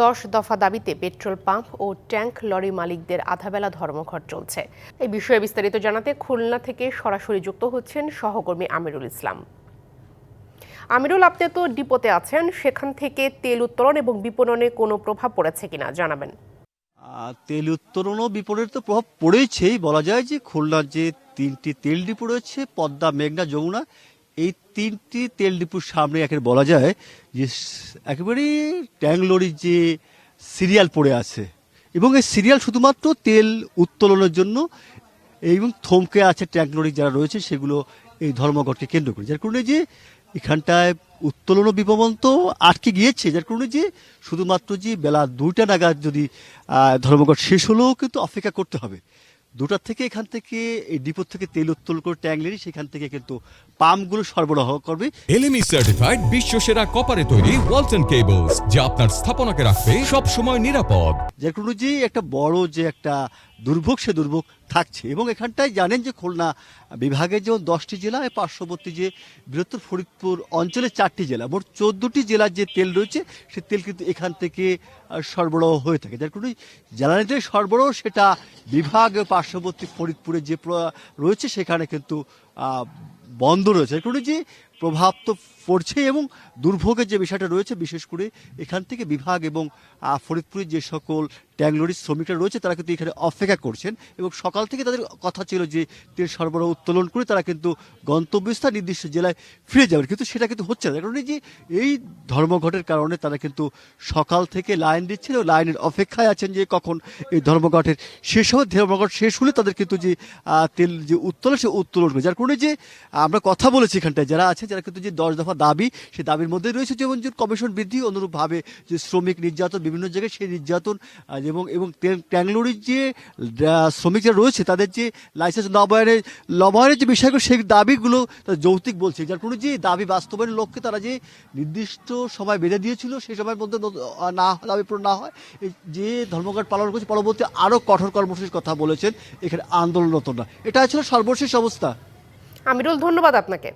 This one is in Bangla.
দশ দফা দাবিতে পেট্রোল পাম্প ও ট্যাঙ্ক লরি মালিকদের আধাবেলা ধর্মঘট চলছে। এই বিষয়ে বিস্তারিত জানাতে খুলনা থেকে সরাসরি যুক্ত হচ্ছেন সহকর্মী আমিরুল ইসলাম। আমিরুল, আপনি তো ডিপোতে আছেন, সেখান থেকে তেল উত্তোলন এবং বিপণনে কোনো প্রভাব পড়েছে কিনা জানাবেন। তেল উত্তোলন ও বিপণনের তো প্রভাব পড়েছেই। বলা যায় যে খুলনার যে তিনটি তেল ডিপো রয়েছে, পদ্মা, মেঘনা, যমুনা এই তিনটি তেল ডিপুর সামনে একের বলা যায় যে একেবারে ট্যাং লরির যে সিরিয়াল পড়ে আছে। এবং এই সিরিয়াল শুধুমাত্র তেল উত্তোলনের জন্য এবং থমকে আছে ট্যাঙ্ক লরি যারা রয়েছে সেগুলো এই ধর্মঘটকে কেন্দ্র করে। যার কারণে যে এখানটায় উত্তোলন ও বিপণন তো আটকে গিয়েছে। যার কারণে যে শুধুমাত্র যে বেলা দুইটা নাগাদ যদি ধর্মঘট শেষ হলেও কিন্তু অপেক্ষা করতে হবে। দুটার থেকে এখান থেকে এই ডিপোর থেকে তেল উত্তোলন করে ট্যাং লেরি সেখান থেকে কিন্তু পাম্পগুলো সরবরাহ করবে। এলএমই সার্টিফাইড বিশ্ব সেরা কপারে তৈরি ওয়ালটন কেবলস যা আপনার স্থাপনাকে রাখবে সব সময় নিরাপদ। যে কোনো যে একটা বড় যে একটা দুর্ভোগ, সে দুর্ভোগ থাকছে। এবং এখানটায় জানেন যে খুলনা বিভাগে যেমন দশটি জেলা পার্শ্ববর্তী যে বৃহত্তর ফরিদপুর অঞ্চলে চারটি জেলা। মোট চোদ্দটি জেলার যে তেল রয়েছে, সে তেল কিন্তু এখান থেকে সরবরাহ হয়ে থাকে। যার কারণে জ্বালানি তেল সরবরাহ, সেটা বিভাগ পার্শ্ববর্তী ফরিদপুরে যে রয়েছে, সেখানে কিন্তু বন্ধ রয়েছে। কারণে যে প্রভাব তো পড়ছে এবং দুর্ভোগের যে বিষয়টা রয়েছে, বিশেষ করে এখান থেকে বিভাগ এবং ফরিদপুরের যে সকল ট্যাংলোরির শ্রমিকরা রয়েছে, তারা কিন্তু এখানে অপেক্ষা করছেন এবং সকাল থেকে তাদের কথা ছিল যে তেল সরবরাহ উত্তোলন করে তারা কিন্তু গন্তব্যস্থান নির্দিষ্ট জেলায় ফিরে যাবেন। কিন্তু সেটা কিন্তু হচ্ছে না। কারণ যে এই ধর্মঘটের কারণে তারা কিন্তু সকাল থেকে লাইন দিচ্ছেন ও লাইনের অপেক্ষায় আছেন যে কখন এই ধর্মঘটের শেষ হবে। ধর্মঘট শেষ হলে তাদের কিন্তু যে তেল যে উত্তোলন, সে উত্তোলন যার কারণে যে আমরা কথা বলেছি এখানটায়, যারা আছে যারা কিন্তু যে দশ দফা দাবি সেই দাবির মধ্যে রয়েছে যেমন যে কমিশন বৃদ্ধি অনুরূপভাবে যে শ্রমিক নির্যাতন বিভিন্ন জায়গায় সেই নির্যাতন এবং এবং ট্যাংলোরির যে শ্রমিকরা রয়েছে তাদের যে লাইসেন্স নবায়নের নবায়নের যে বিষয়গুলো সেই দাবিগুলো তারা যৌক্তিক বলছে। যার কোনো যে দাবি বাস্তবায়নের লক্ষ্যে তারা যে নির্দিষ্ট সময় বেঁধে দিয়েছিল সেই সময়ের মধ্যে না দাবি পূরণ না হয় যে ধর্মঘট পালন করছে, পরবর্তী আরও কঠোর কর্মসূচির কথা বলেছেন, এখানে আন্দোলনরত না। এটা ছিল সর্বশেষ অবস্থা। আমিরুল, ধন্যবাদ আপনাকে।